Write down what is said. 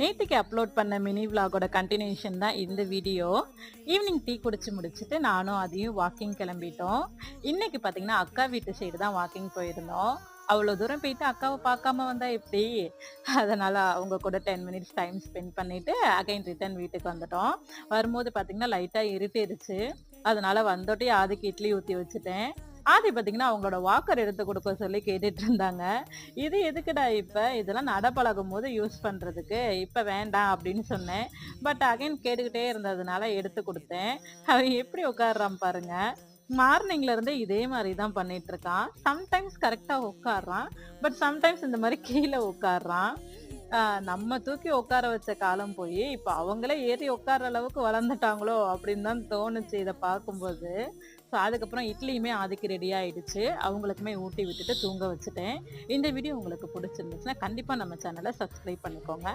நேற்றுக்கு அப்லோட் பண்ண mini விலாகோட continuation தான் இந்த வீடியோ ஈவினிங் டீ குடிச்சு முடிச்சுட்டு நானும் அதையும் வாக்கிங் கிளம்பிட்டோம். இன்னைக்கு பார்த்தீங்கன்னா அக்கா வீட்டு சைடு தான் வாக்கிங் போயிருந்தோம். அவ்வளோ தூரம் போயிட்டு அக்காவை பார்க்காம வந்தால் எப்படி? அதனால் அவங்க கூட டென் மினிட்ஸ் டைம் ஸ்பெண்ட் பண்ணிவிட்டு அகைன் ரிட்டர்ன் வீட்டுக்கு வந்துட்டோம். வரும்போது பார்த்தீங்கன்னா லைட்டாக இருட்டிருச்சு. அதனால் வந்தோட்டி ஆதிக்கு இட்லி ஊற்றி வச்சுட்டேன். ஆதி பார்த்தீங்கன்னா அவங்களோட வாக்கர் எடுத்து கொடுக்க சொல்லி கேட்டுட்டு இருந்தாங்க. இது எதுக்குடா இப்போ? இதெல்லாம் நடப்பழகும் போது யூஸ் பண்ணுறதுக்கு இப்போ வேண்டாம் அப்படின்னு சொன்னேன். பட் அகைன் கேட்டுக்கிட்டே இருந்ததுனால எடுத்து கொடுத்தேன். அவன் எப்படி உட்காடுறான் பாருங்க. மார்னிங்ல இருந்து இதே மாதிரி தான் பண்ணிட்டு இருக்கான். சம்டைம்ஸ் கரெக்டாக உட்காடுறான் பட் சம்டைம்ஸ் இந்த மாதிரி கீழே உட்காடுறான் நம்ம தூக்கி உட்கார வச்ச காலம் போய் இப்போ அவங்களே ஏறி உட்கார அளவுக்கு வளர்ந்துட்டாங்களோ அப்படின்னு தான் தோணுச்சு இதை பார்க்கும்போது. ஸோ அதுக்கப்புறம் இட்லியுமே அதுக்கு ரெடி ஆயிடுச்சு. அவங்களுக்குமே ஊட்டி விட்டுட்டு தூங்க வச்சுட்டேன். இந்த வீடியோ உங்களுக்கு பிடிச்சிருந்துச்சுன்னா கண்டிப்பாக நம்ம சேனலை சப்ஸ்கிரைப் பண்ணிக்கோங்க.